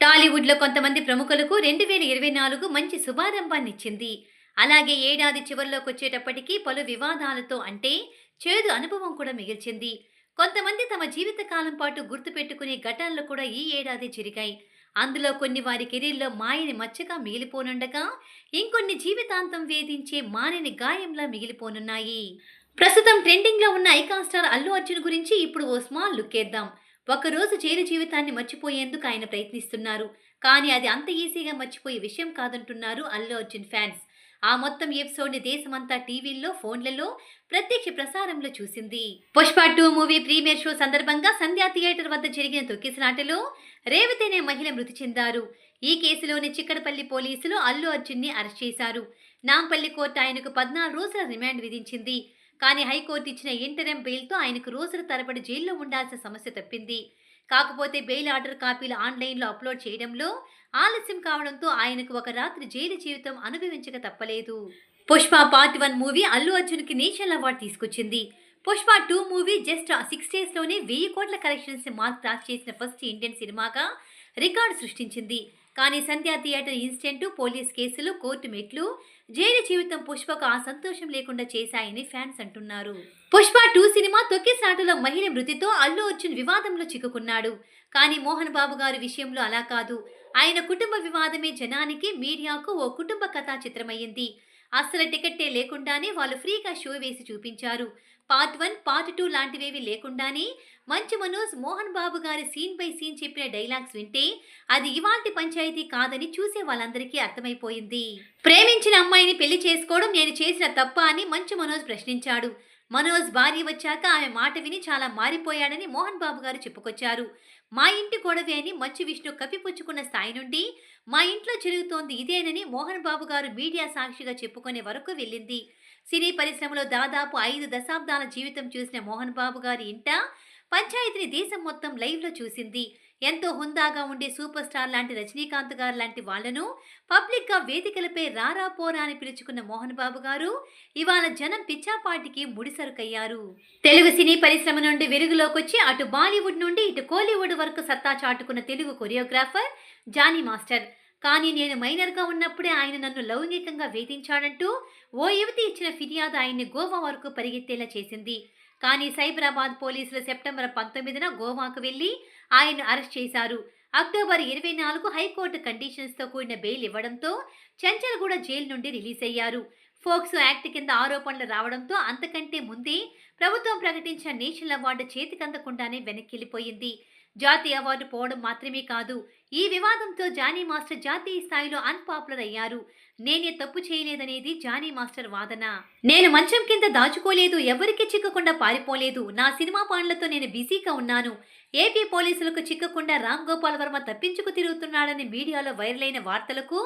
టాలీవుడ్లో కొంతమంది ప్రముఖులకు రెండు వేల ఇరవై నాలుగు మంచి శుభారంభాన్నిచ్చింది. అలాగే ఏడాది చివరిలోకి వచ్చేటప్పటికీ పలు వివాదాలతో అంటే చేదు అనుభవం కూడా మిగిల్చింది. కొంతమంది తమ జీవితకాలం పాటు గుర్తుపెట్టుకునే ఘటనలు కూడా ఈ ఏడాది జరిగాయి. అందులో కొన్ని వారి కెరీర్లో మాయని మచ్చగా మిగిలిపోనుండగా ఇంకొన్ని జీవితాంతం వేధించే మానని గాయంలా మిగిలిపోనున్నాయి. ప్రస్తుతం ట్రెండింగ్లో ఉన్న ఐకాన్ స్టార్ అల్లు అర్జున్ గురించి ఇప్పుడు ఓ స్మాల్ లుక్ వేద్దాం ఒకరోజు జైలు జీవితాన్ని మర్చిపోయేందుకు ఆయన ప్రయత్నిస్తున్నారు. కానీ అది అంత ఈజీగా మర్చిపోయే విషయం కాదంటున్నారు అల్లు అర్జున్ ఫ్యాన్స్. ఆ మొత్తం ఎపిసోడ్ని దేశమంతా టీవీల్లో ఫోన్లలో ప్రత్యక్ష ప్రసారంలో చూసింది. Pushpa two movie premiere show సందర్భంగా సంధ్యా థియేటర్ వద్ద జరిగిన తొక్కిసలాటలో రేవతేనే మహిళ మృతి చెందారు. ఈ కేసులోని చిక్కడపల్లి పోలీసులు అల్లు అర్జున్ని అరెస్ట్ చేశారు. నాంపల్లి కోర్టు ఆయనకు పద్నాలుగు రోజుల రిమాండ్ విధించింది. కానీ హైకోర్టు ఇచ్చిన ఇంటరం బెయిల్తో ఆయనకు రోజుల తరబడి జైల్లో ఉండాల్సిన సమస్య తప్పింది. కాకపోతే బెయిల్ ఆర్డర్ కాపీలు ఆన్లైన్లో అప్లోడ్ చేయడంలో ఆలస్యం కావడంతో ఆయనకు ఒక రాత్రి జైలు జీవితం అనుభవించక తప్పలేదు. Pushpa part one movie Allu అర్జున్కి నేషనల్ అవార్డు తీసుకొచ్చింది. Pushpa two movie just six డేస్లోనే వెయ్యి కోట్ల కలెక్షన్స్ మార్క్ క్రాస్ చేసిన ఫస్ట్ ఇండియన్ సినిమాగా రికార్డు సృష్టించింది. కానీ సంధ్యా థియేటర్ ఇన్సిడెంట్ పోలీస్ కేసులు కోర్టు మెట్లు జైలు జీవితం పుష్పకు ఆ సంతోషం లేకుండా చేశాయని ఫ్యాన్స్ అంటున్నారు. పుష్ప టూ సినిమా తొక్కిసాటులో మహిళ మృతితో అల్లు అర్జున్ వివాదంలో చిక్కుకున్నాడు. కానీ మోహన్ బాబు గారి విషయంలో అలా కాదు. ఆయన కుటుంబ వివాదమే జనానికి మీడియాకు ఓ కుటుంబ కథా చిత్రమయ్యింది. అస్సలు టికెట్టే లేకుండానే వాళ్ళు ఫ్రీగా షో వేసి చూపించారు. పార్ట్ వన్ పార్ట్ టూ లాంటివేవి లేకుండానే మంచు మనోజ్ మోహన్ బాబు గారి సీన్ బై సీన్ చెప్పిన డైలాగ్స్ వింటే అది ఇవాల్టి పంచాయతీ కాదని చూసే వాళ్ళందరికీ అర్థమైపోయింది. ప్రేమించిన అమ్మాయిని పెళ్ళి చేసుకోవడం నేను చేసిన తప్ప అని మంచు మనోజ్ ప్రశ్నించాడు. మనోజ్ భార్య వచ్చాక ఆమె మాట విని చాలా మారిపోయాడని మోహన్ బాబు గారు చెప్పుకొచ్చారు. మా ఇంటి గొడవే అని మంచు విష్ణు కప్పిపుచ్చుకున్న స్థాయి నుండి మా ఇంట్లో జరుగుతోంది ఇదేనని మోహన్ బాబు గారు మీడియా సాక్షిగా చెప్పుకునే వరకు వెళ్ళింది. సినీ పరిశ్రమలో దాదాపు ఐదు దశాబ్దాల జీవితం చూసిన మోహన్ బాబు గారి ఇంట పంచాయతీని దేశం మొత్తం లైవ్లో చూసింది. ఎంతో హుందాగా ఉండే సూపర్ స్టార్ లాంటి రజనీకాంత్ గారు లాంటి వాళ్ళను పబ్లిక్గా వేదికలపై రారా పోరా అని పిలుచుకున్న మోహన్ బాబు గారు ఇవాళ జనం పిచ్చాపాటికి ముడిసరుకయ్యారు. తెలుగు సినీ పరిశ్రమ నుండి వెలుగులోకొచ్చి అటు బాలీవుడ్ నుండి ఇటు కోలీవుడ్ వరకు సత్తా చాటుకున్న తెలుగు కొరియోగ్రాఫర్ జానీ మాస్టర్. కానీ నేను మైనర్గా ఉన్నప్పుడే ఆయన నన్ను లౌంగికంగా వేధించాడంటూ ఓ యువతి ఇచ్చిన ఫిర్యాదు ఆయన్ని గోవా వరకు పరిగెత్తేలా చేసింది. కానీ సైబరాబాద్ పోలీసులు సెప్టెంబర్ పంతొమ్మిదిన గోవాకు వెళ్ళి ఆయన్ను అరెస్ట్ చేశారు. అక్టోబర్ ఇరవై నాలుగు హైకోర్టు కండిషన్స్తో కూడిన బెయిల్ ఇవ్వడంతో చంచల్గూడ జైలు నుండి రిలీజ్ అయ్యారు. ఫోక్సో యాక్ట్ కింద ఆరోపణలు రావడంతో అంతకంటే ముందే ప్రభుత్వం ప్రకటించిన నేషనల్ అవార్డు చేతికందకుండానే వెనక్కివెళ్ళిపోయింది జాతీయ అవార్డు పోవడం మాత్రమే కాదు ఈ వివాదంతో జానీ మాస్టర్ జాతీయ స్థాయిలో అన్పాపులర్ అయ్యారు. నేనే తప్పు చేయలేదనేది జానీ మాస్టర్ వాదన. నేను మంచం కింద దాచుకోలేదు ఎవరికి చిక్కకుండా పారిపోలేదు. నా సినిమా పనులతో నేను బిజీగా ఉన్నాను. ఏపీ పోలీసులకు చిక్కకుండా రామ్ గోపాల్ వర్మ తప్పించుకు తిరుగుతున్నాడని మీడియాలో వైరల్ అయిన వార్తలకు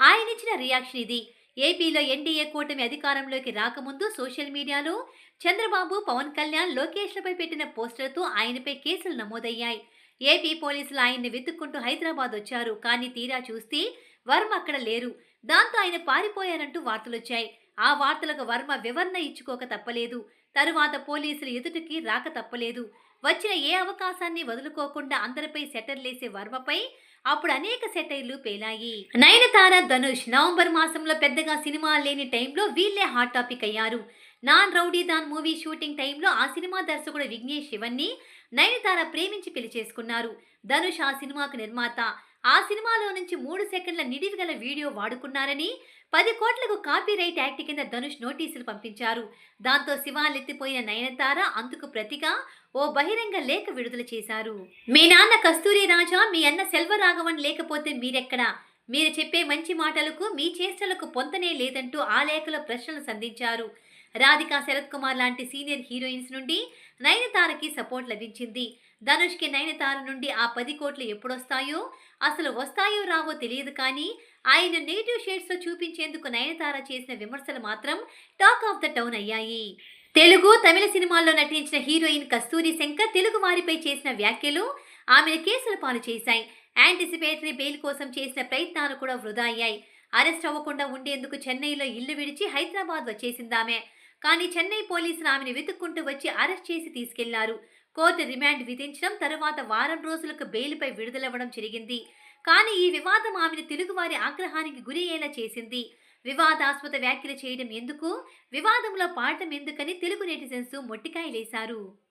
ఆయన ఇచ్చిన రియాక్షన్ ఇది. ఏపీలో ఎన్డీఏ కూటమి అధికారంలోకి రాకముందు సోషల్ మీడియాలో చంద్రబాబు పవన్ కళ్యాణ్ లోకేష్లపై పెట్టిన పోస్టర్తో ఆయనపై కేసులు నమోదయ్యాయి. ఏపీ పోలీసులు ఆయన్ని వెతుక్కుంటూ హైదరాబాద్ వచ్చారు. కానీ తీరా చూస్తే వర్మ అక్కడ లేరు. దాంతో ఆయన పారిపోయారంటూ వార్తలొచ్చాయి. ఆ వార్తలకు వర్మ వివరణ ఇచ్చుకోక తప్పలేదు. తరువాత పోలీసులు ఎదుటికి రాక తప్పలేదు. వచ్చిన ఏ అవకాశాన్ని వదులుకోకుండా అందరిపై సెటర్లేసే వర్మపై అప్పుడు అనేక సెటైర్లు పేలాయి. నయనతార ధనుష్ నవంబర్ మాసంలో పెద్దగా సినిమా లేని టైంలో వీళ్ళే హాట్ టాపిక్ అయ్యారు. నాన్ రౌడీ దాన్ మూవీ షూటింగ్ టైంలో ఆ సినిమా దర్శకుడు విఘ్నేష్ శివన్ని నయనతార ప్రేమించి పెళ్ళి చేసుకున్నారు. ధనుష్ ఆ సినిమాకు నిర్మాత. ఆ సినిమాలో నుంచి మూడు సెకండ్ల నిడివి గల వీడియో వాడుకున్నారని పది కోట్లకు కాపీరైట్ యాక్ట్ కింద ధనుష్ నోటీసులు పంపించారు. దాంతో శివాలెత్తిపోయిన నయనతార అందుకు ప్రతిగా ఓ బహిరంగ లేఖ విడుదల చేశారు. మీ నాన్న కస్తూరి రాజా మీ అన్న సెల్వరాఘవన్ లేకపోతే మీరెక్కడా? మీరు చెప్పే మంచి మాటలకు మీ చేష్టలకు పొంతనే లేదంటూ ఆ లేఖలో ప్రశ్నలు సంధించారు. రాధిక శరత్ కుమార్ లాంటి సీనియర్ హీరోయిన్స్ నుండి నయనతారకి సపోర్ట్ లభించింది. ధనుష్కి నయనతార నుండి ఆ పది కోట్లు ఎప్పుడొస్తాయో అసలు వస్తాయో రావో తెలియదు కానీ ఆయన నెగిటివ్ షేడ్స్లో చూపించేందుకు నయనతార చేసిన విమర్శలు మాత్రం టాక్ ఆఫ్ ద టౌన్ అయ్యాయి. తెలుగు తమిళ సినిమాల్లో నటించిన హీరోయిన్ కస్తూరి శంకర్ తెలుగు వారిపై చేసిన వ్యాఖ్యలు ఆమెను కేసుల పాలు చేశాయి. యాంటిసిపేటరీ బెయిల్ కోసం చేసిన ప్రయత్నాలు కూడా వృధా అయ్యాయి. అరెస్ట్ అవ్వకుండా ఉండేందుకు చెన్నైలో ఇల్లు విడిచి హైదరాబాద్ వచ్చేసిందామె కానీ చెన్నై పోలీసులు ఆమెను వెతుక్కుంటూ వచ్చి అరెస్ట్ చేసి తీసుకెళ్ళారు. కోర్టు రిమాండ్ విధించడం తరువాత వారం రోజులకు బెయిల్పై విడుదలవ్వడం జరిగింది. కానీ ఈ వివాదం ఆమెను తెలుగువారి ఆగ్రహానికి గురి అయ్యేలా చేసింది. వివాదాస్పద వ్యాఖ్యలు చేయడం ఎందుకు? వివాదంలో పాడటం ఎందుకని తెలుగు నెటిజన్స్ మొట్టికాయలేశారు.